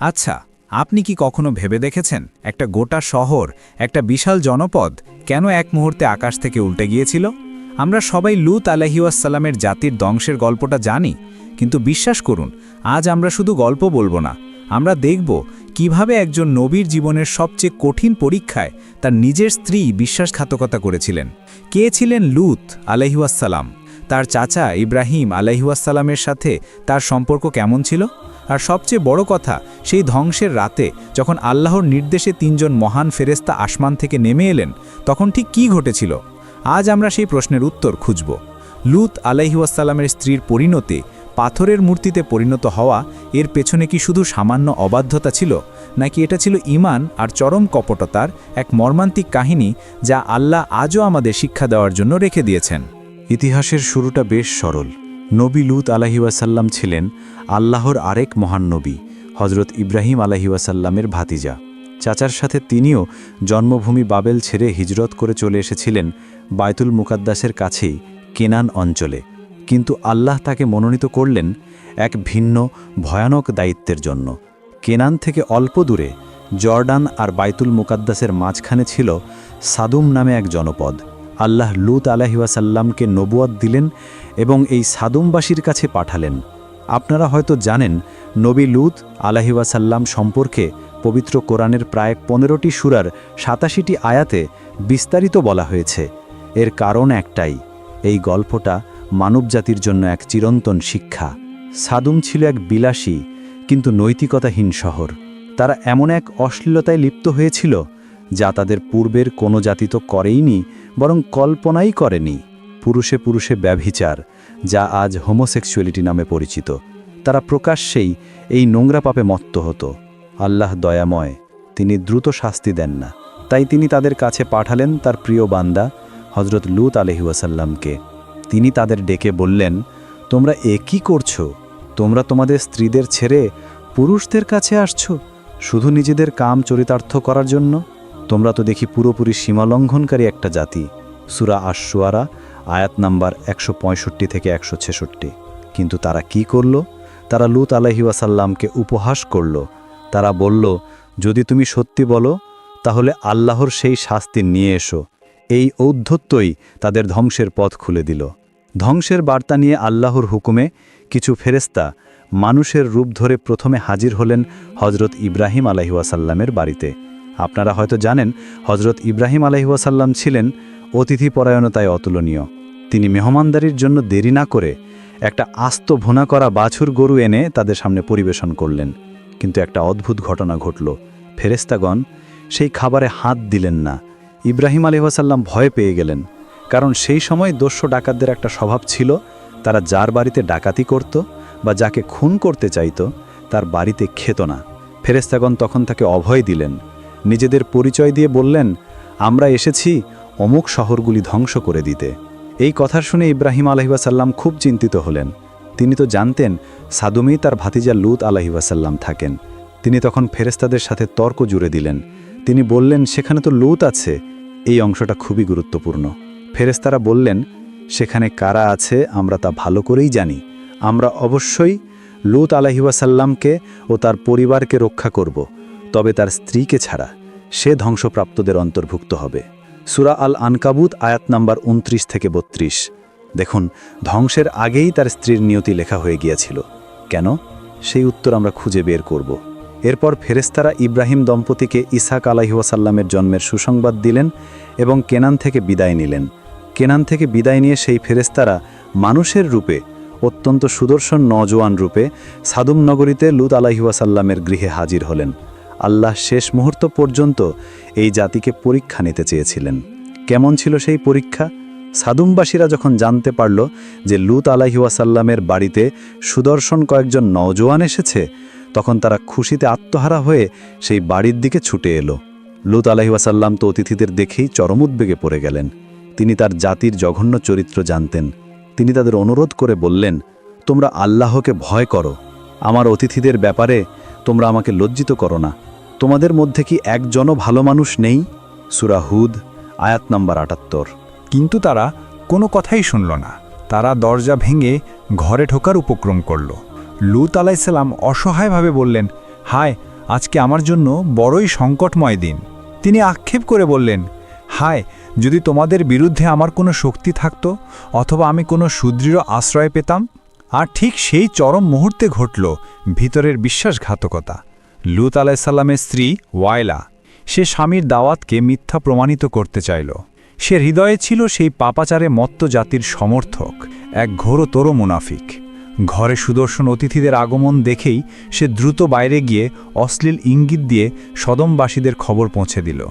আচ্ছা আপনি কি কখনো ভেবে দেখেছেন একটা গোটা শহর, একটা বিশাল জনপদ কেন এক মুহূর্তে আকাশ থেকে উল্টে গিয়েছিল? আমরা সবাই লুত আলাহিউসাল্লামের জাতির ধ্বংসের গল্পটা জানি, কিন্তু বিশ্বাস করুন, আজ আমরা শুধু গল্প বলব না। আমরা দেখব কীভাবে একজন নবীর জীবনের সবচেয়ে কঠিন পরীক্ষায় তার নিজের স্ত্রী বিশ্বাসঘাতকতা করেছিলেন। কে ছিলেন লুত আলাইহুয়াসাল্লাম তার চাচা ইব্রাহিম আলাইহুয়াসাল্লামের সাথে তার সম্পর্ক কেমন ছিল? আর সবচেয়ে বড় কথা, সেই ধ্বংসের রাতে যখন আল্লাহর নির্দেশে তিনজন মহান ফেরেস্তা আসমান থেকে নেমে এলেন, তখন ঠিক কী ঘটেছিল? আজ আমরা সেই প্রশ্নের উত্তর খুঁজব। লুত আলাইহুয়াসাল্লামের স্ত্রীর পরিণতি, পাথরের মূর্তিতে পরিণত হওয়া, এর পেছনে কি শুধু সামান্য অবাধ্যতা ছিল, নাকি এটা ছিল ইমান আর চরম কপটতার এক মর্মান্তিক কাহিনী যা আল্লাহ আজও আমাদের শিক্ষা দেওয়ার জন্য রেখে দিয়েছেন? ইতিহাসের শুরুটা বেশ সরল। নবী লুত আলাহিওয়াসাল্লাম ছিলেন আল্লাহর আরেক মহান নবী হজরত ইব্রাহিম আলাহিওয়াসাল্লামের ভাতিজা। চাচার সাথে তিনিও জন্মভূমি বাবেল ছেড়ে হিজরত করে চলে এসেছিলেন বায়তুল মুকাদ্দাসের কাছেই, কেনান অঞ্চলে। কিন্তু আল্লাহ তাকে মনোনীত করলেন এক ভিন্ন, ভয়ানক দায়িত্বের জন্য। কেনান থেকে অল্প দূরে জর্ডান আর বাইতুল মুকাদ্দাসের মাঝখানে ছিল সাদুম নামে এক জনপদ। আল্লাহ লুত আলাহিওয়াসাল্লামকে নবুয়াদ দিলেন এবং এই সাদুমবাসীর কাছে পাঠালেন। আপনারা হয়তো জানেন, নবী লুত আলাহিওয়াসাল্লাম সম্পর্কে পবিত্র কোরআনের প্রায় পনেরোটি সুরার সাতাশিটি আয়াতে বিস্তারিত বলা হয়েছে। এর কারণ একটাই, এই গল্পটা মানবজাতির জন্য এক চিরন্তন শিক্ষা। সাদুম ছিল এক বিলাসী, কিন্তু নৈতিকতাহীন শহর। তারা এমন এক অশ্লীলতায় লিপ্ত হয়েছিল, যা তাদের পূর্বের কোনো জাতি তো করেইনি, বরং কল্পনাই করেনি। পুরুষে পুরুষে ব্যভিচার, যা আজ হোমোসেক্সুয়ালিটি নামে পরিচিত। তারা প্রকাশ্যেই এই নোংরা পাপে মত্ত হতো। আল্লাহ দয়াময়, তিনি দ্রুত শাস্তি দেন না। তাই তিনি তাদের কাছে পাঠালেন তার প্রিয় বান্দা হজরত লুত আলহিউসাল্লামকে তিনি তাদের ডেকে বললেন, তোমরা এ কি করছ? তোমরা তোমাদের স্ত্রীদের ছেড়ে পুরুষদের কাছে আসছো? শুধু নিজেদের কাম চরিতার্থ করার জন্য? তোমরা তো দেখি পুরোপুরি সীমালঙ্ঘনকারী একটা জাতি। সুরা আশুয়ারা আয়াত নাম্বার একশো পঁয়ষট্টি থেকে একশো ছেষট্টি। কিন্তু তারা কি করল? তারা লুত আলহিউসাল্লামকে উপহাস করল। তারা বলল, যদি তুমি সত্যি বলো, তাহলে আল্লাহর সেই শাস্তি নিয়ে এসো। এই ঔদ্ধত্যই তাদের ধ্বংসের পথ খুলে দিল। ধ্বংসের বার্তা নিয়ে আল্লাহর হুকুমে কিছু ফেরেস্তা মানুষের রূপ ধরে প্রথমে হাজির হলেন হজরত ইব্রাহিম আলাহিউসাল্লামের বাড়িতে। আপনারা হয়তো জানেন হজরত ইব্রাহিম আলাহিউসাল্লাম ছিলেন অতিথি পরায়ণতায় অতুলনীয়। তিনি মেহমানদারির জন্য দেরি না করে একটা আস্ত ভোনা করা বাছুর গরু এনে তাদের সামনে পরিবেশন করলেন। কিন্তু একটা অদ্ভুত ঘটনা ঘটল। ফেরেস্তাগণ সেই খাবারে হাত দিলেন না। ইব্রাহিম আলহাসাল্লাম ভয় পেয়ে গেলেন। কারণ সেই সময় দস্যু ডাকাতদের একটা স্বভাব ছিল, তারা যার বাড়িতে ডাকাতি করত বা যাকে খুন করতে চাইত, তার বাড়িতে খেত না। ফেরেস্তাগণ তখন তাকে অভয় দিলেন। নিজেদের পরিচয় দিয়ে বললেন, আমরা এসেছি অমুক শহরগুলি ধ্বংস করে দিতে। এই কথা শুনে ইব্রাহিম আলহিবাসাল্লাম খুব চিন্তিত হলেন। তিনি তো জানতেন সাদুমেই তার ভাতিজা লুত আলহিবাসাল্লাম থাকেন। তিনি তখন ফেরেস্তাদের সাথে তর্ক জুড়ে দিলেন। তিনি বললেন, সেখানে তো লুত আছে। এই অংশটা খুবই গুরুত্বপূর্ণ। ফেরেস্তারা বললেন, সেখানে কারা আছে আমরা তা ভালো করেই জানি। আমরা অবশ্যই লুত আলহিবাসাল্লামকে ও তার পরিবারকে রক্ষা করব, তবে তার স্ত্রীকে ছাড়া সে ধ্বংসপ্রাপ্তদের অন্তর্ভুক্ত হবে। সুরা আল আনকাবুত আয়াত নাম্বার উনত্রিশ থেকে বত্রিশ। দেখুন, ধ্বংসের আগেই তার স্ত্রীর নিয়তি লেখা হয়ে গিয়েছিল। কেন? সেই উত্তর আমরা খুঁজে বের করব। এরপর ফেরেস্তারা ইব্রাহিম দম্পতিকে ইসাক আলাহিওয়াসাল্লামের জন্মের সুসংবাদ দিলেন এবং কেনান থেকে বিদায় নিলেন। কেনান থেকে বিদায় নিয়ে সেই ফেরেস্তারা মানুষের রূপে, অত্যন্ত সুদর্শন নজওয়ান রূপে সাদুম নগরীতে লুত আলাহিওয়াসাল্লামের গৃহে হাজির হলেন। আল্লাহ শেষ মুহূর্ত পর্যন্ত এই জাতিকে পরীক্ষা নিতে চেয়েছিলেন। কেমন ছিল সেই পরীক্ষা? সাদুমবাসীরা যখন জানতে পারল যে লুত আলাহিওয়াসাল্লামের বাড়িতে সুদর্শন কয়েকজন নওজোয়ান এসেছে, তখন তারা খুশিতে আত্মহারা হয়ে সেই বাড়ির দিকে ছুটে এলো। লুত আলাহিওয়াসাল্লাম তো অতিথিদের দেখেই চরম উদ্বেগে পড়ে গেলেন। তিনি তার জাতির জঘন্য চরিত্র জানতেন। তিনি তাদের অনুরোধ করে বললেন, তোমরা আল্লাহকে ভয় করো। আমার অতিথিদের ব্যাপারে তোমরা আমাকে লজ্জিত করো না। তোমাদের মধ্যে কি একজনও ভালো মানুষ নেই? সুরাহুদ আয়াত নাম্বার আটাত্তর। কিন্তু তারা কোনো কথাই শুনল না। তারা দরজা ভেঙে ঘরে ঢোকার উপক্রম করল। লুত আলাইসাল্লাম অসহায়ভাবে বললেন, হায়, আজকে আমার জন্য বড়ই সংকটময় দিন। তিনি আক্ষেপ করে বললেন, হায়, যদি তোমাদের বিরুদ্ধে আমার কোনো শক্তি থাকত অথবা আমি কোনো সুদৃঢ় আশ্রয় পেতাম? আর ঠিক সেই চরম মুহূর্তে ঘটল ভিতরের বিশ্বাসঘাতকতা। লুত আলাইসাল্লামের স্ত্রী ওয়াইলা, সে স্বামীর দাওয়াতকে মিথ্যা প্রমাণিত করতে চাইল। সে হৃদয়ে ছিল সেই পাপাচারে মত্ত জাতির সমর্থক, এক ঘোরতর মুনাফিক। ঘরে সুদর্শন অতিথিদের আগমন দেখেই সে দ্রুত বাইরে গিয়ে অশ্লীল ইঙ্গিত দিয়ে সদমবাসীদের খবর পৌঁছে দিল।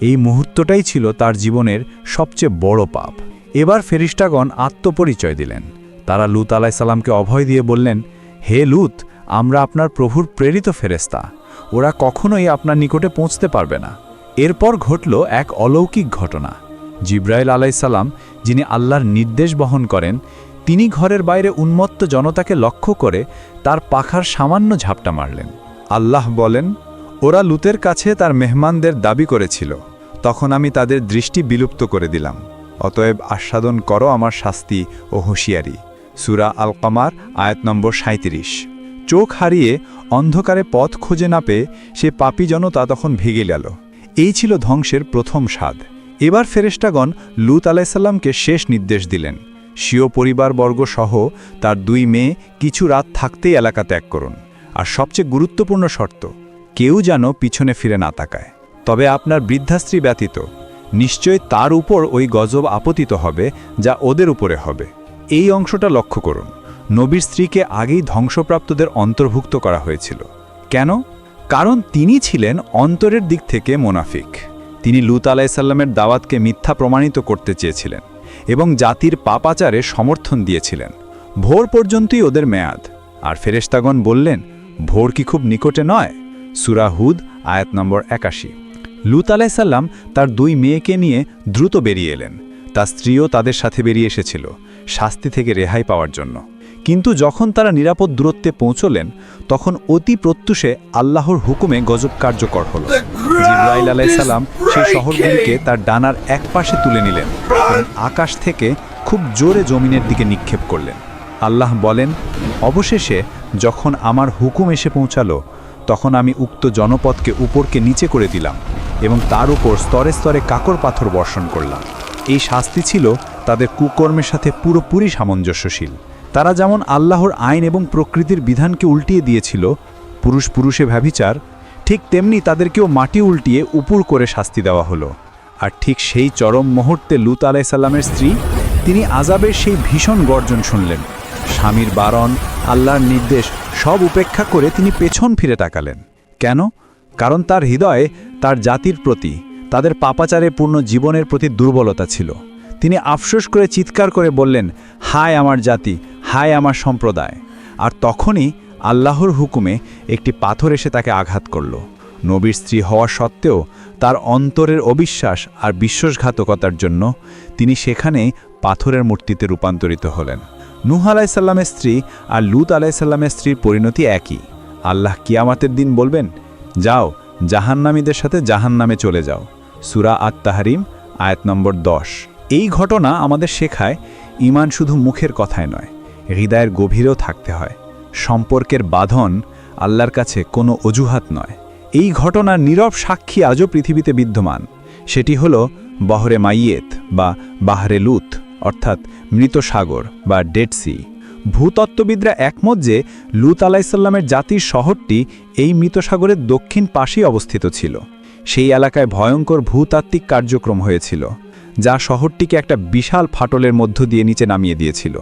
এই মুহূর্তটাই ছিল তার জীবনের সবচেয়ে বড় পাপ। এবার ফেরিস্টাগণ আত্মপরিচয় দিলেন। তারা লুত আলাইসাল্লামকে অভয় দিয়ে বললেন, হে লুত আমরা আপনার প্রভুর প্রেরিত ফেরেস্তা ওরা কখনোই আপনার নিকটে পৌঁছতে পারবে না। এরপর ঘটল এক অলৌকিক ঘটনা। জিব্রাইল আলাইসাল্লাম যিনি আল্লাহর নির্দেশ বহন করেন, তিনি ঘরের বাইরে উন্মত্ত জনতাকে লক্ষ্য করে তার পাখার সামান্য ঝাপটা মারলেন। আল্লাহ বলেন, ওরা লুতের কাছে তার মেহমানদের দাবি করেছিল। তখন আমি তাদের দৃষ্টি বিলুপ্ত করে দিলাম। অতএব আস্বাদন করো আমার শাস্তি ও হুঁশিয়ারি। সুরা আল কামার আয়াত নম্বর সাঁত্রিশ চোখ হারিয়ে অন্ধকারে পথ খুঁজে না পেয়ে সে পাপি জনতা তখন ভেগে গেল। এই ছিল ধ্বংসের প্রথম স্বাদ। এবার ফেরেস্টাগণ লুত আলাইসাল্লামকে শেষ নির্দেশ দিলেন। স্বীয় পরিবারবর্গ সহ তার দুই মেয়ে কিছু রাত থাকতেই এলাকা ত্যাগ করুন। আর সবচেয়ে গুরুত্বপূর্ণ শর্ত, কেউ যেন পিছনে ফিরে না তাকায়। তবে আপনার বৃদ্ধাস্ত্রী ব্যতীত, নিশ্চয় তার উপর ওই গজব আপতিত হবে যা ওদের উপরে হবে। এই অংশটা লক্ষ্য করুন। নবীর স্ত্রীকে আগেই ধ্বংসপ্রাপ্তদের অন্তর্ভুক্ত করা হয়েছিল। কেন? কারণ তিনি ছিলেন অন্তরের দিক থেকে মোনাফিক। তিনি লুত আলাইসাল্লামের দাওয়াতকে মিথ্যা প্রমাণিত করতে চেয়েছিলেন এবং জাতির পাপাচারে সমর্থন দিয়েছিলেন। ভোর পর্যন্তই ওদের মেয়াদ। আর ফেরেশতাগণ বললেন, ভোর কি খুব নিকটে নয়? সুরাহুদ আয়াত নম্বর একাশি। লুত আলাইসাল্লাম তার দুই মেয়েকে নিয়ে দ্রুত বেরিয়ে এলেন। তার স্ত্রীও তাদের সাথে বেরিয়ে এসেছিল, শাস্তি থেকে রেহাই পাওয়ার জন্য। কিন্তু যখন তারা নিরাপদ দূরত্বে পৌঁছলেন তখন অতি প্রত্যুষে আল্লাহর হুকুমে গজব কার্যকর হল। জিব্রাইল আলাইসাল্লাম সেই শহরগুলিকে তার ডানার এক পাশে তুলে নিলেন এবং আকাশ থেকে খুব জোরে জমিনের দিকে নিক্ষেপ করলেন। আল্লাহ বলেন অবশেষে যখন আমার হুকুম এসে পৌঁছালো তখন আমি উক্ত জনপদকে উপরকে নিচে করে দিলাম এবং তার উপর স্তরে স্তরে কাকর পাথর বর্ষণ করলাম। এই শাস্তি ছিল তাদের কুকর্মের সাথে পুরোপুরি সামঞ্জস্যশীল। তারা যেমন আল্লাহর আইন এবং প্রকৃতির বিধানকে উল্টিয়ে দিয়েছিল, পুরুষ পুরুষে ব্যভিচার ঠিক তেমনি তাদেরকেও মাটি উল্টিয়ে উপুর করে শাস্তি দেওয়া হলো। আর ঠিক সেই চরম মুহূর্তে লুত আলাইসাল্লামের স্ত্রী, তিনি আজাবের সেই ভীষণ গর্জন শুনলেন। স্বামীর বারণ, আল্লাহর নির্দেশ, সব উপেক্ষা করে তিনি পেছন ফিরে তাকালেন। কেন? কারণ তার হৃদয়ে তার জাতির প্রতি, তাদের পাপাচারে পূর্ণ জীবনের প্রতি দুর্বলতা ছিল। তিনি আফসোস করে চিৎকার করে বললেন, হায় আমার জাতি হায় আমার সম্প্রদায়। আর তখনই আল্লাহর হুকুমে একটি পাথর এসে তাকে আঘাত করল। নবীর স্ত্রী হওয়া সত্ত্বেও তার অন্তরের অবিশ্বাস আর বিশ্বাসঘাতকতার জন্য তিনি সেখানে পাথরের মূর্তিতে রূপান্তরিত হলেন। নুহ আলাইসাল্লামের স্ত্রী আর লুত আলাইসাল্লামের স্ত্রীর পরিণতি একই। আল্লাহ কিয়ামাতের দিন বলবেন, যাও, জাহান্নামীদের সাথে জাহান্নামে চলে যাও। সুরা আত তাহারিম আয়াত নম্বর দশ। এই ঘটনা আমাদের শেখায় ইমান শুধু মুখের কথায় নয়। হৃদয়ের গভীরেও থাকতে হয়। সম্পর্কের বাঁধন আল্লাহর কাছে কোনো অজুহাত নয়। এই ঘটনার নীরব সাক্ষী আজও পৃথিবীতে বিদ্যমান। সেটি হল বহরে মাইয়েত বা বাহরে লুত, অর্থাৎ মৃত সাগর বা ডেড সি। ভূতত্ত্ববিদরা একমত যে লুত আলাইসাল্লামের জাতির শহরটি এই মৃত সাগরের দক্ষিণ পাশেই অবস্থিত ছিল। সেই এলাকায় ভয়ঙ্কর ভূতাত্ত্বিক কার্যক্রম হয়েছিল, যা শহরটিকে একটা বিশাল ফাটলের মধ্য দিয়ে নিচে নামিয়ে দিয়েছিল।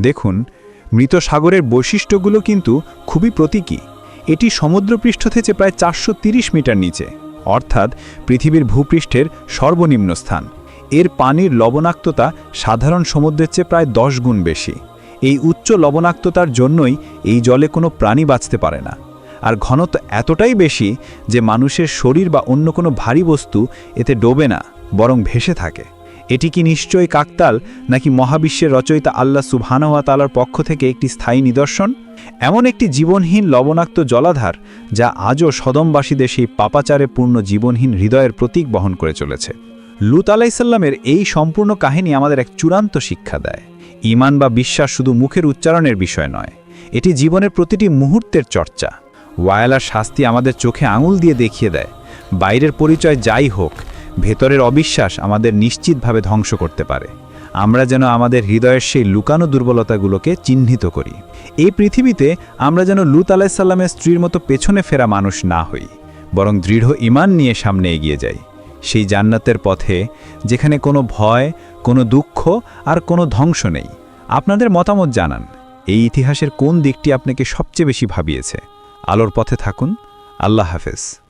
দেখুন, মৃত সাগরের বৈশিষ্ট্যগুলো কিন্তু খুবই প্রতীকী। এটি সমুদ্রপৃষ্ঠ থেকে প্রায় চারশো মিটার নিচে, অর্থাৎ পৃথিবীর ভূপৃষ্ঠের সর্বনিম্ন স্থান। এর পানির লবণাক্ততা সাধারণ সমুদ্রের চেয়ে প্রায় দশ গুণ বেশি। এই উচ্চ লবণাক্ততার জন্যই এই জলে কোনো প্রাণী বাঁচতে পারে না। আর ঘনত্ব এতটাই বেশি যে মানুষের শরীর বা অন্য কোনো ভারী বস্তু এতে ডোবে না, বরং ভেসে থাকে। এটি কি নিশ্চয়ই কাকতাল নাকি মহাবিশ্বের রচয়িতা আল্লাহ সুবহানাওয়া তালার পক্ষ থেকে একটি স্থায়ী নিদর্শন? এমন একটি জীবনহীন লবণাক্ত জলাধার যা আজও সদমবাসীদের সেই পাপাচারে পূর্ণ জীবনহীন হৃদয়ের প্রতীক বহন করে চলেছে। লুত আলাইসাল্লামের এই সম্পূর্ণ কাহিনী আমাদের এক চূড়ান্ত শিক্ষা দেয়। ইমান বা বিশ্বাস শুধু মুখের উচ্চারণের বিষয় নয়, এটি জীবনের প্রতিটি মুহূর্তের চর্চা। ওয়ায়ালার শাস্তি আমাদের চোখে আঙুল দিয়ে দেখিয়ে দেয়। বাইরের পরিচয় যাই হোক ভেতরের অবিশ্বাস আমাদের নিশ্চিতভাবে ধ্বংস করতে পারে। আমরা যেন আমাদের হৃদয়ের সেই লুকানো দুর্বলতাগুলোকে চিহ্নিত করি। এই পৃথিবীতে আমরা যেন লুত আলাইসাল্লামের স্ত্রীর মতো পেছনে ফেরা মানুষ না হই, বরং দৃঢ় ইমান নিয়ে সামনে এগিয়ে যাই। সেই জান্নাতের পথে, যেখানে কোনো ভয়, কোনো দুঃখ আর কোনো ধ্বংস নেই। আপনাদের মতামত জানান। এই ইতিহাসের কোন দিকটি আপনাকে সবচেয়ে বেশি ভাবিয়েছে? আলোর পথে থাকুন। আল্লাহ হাফেজ।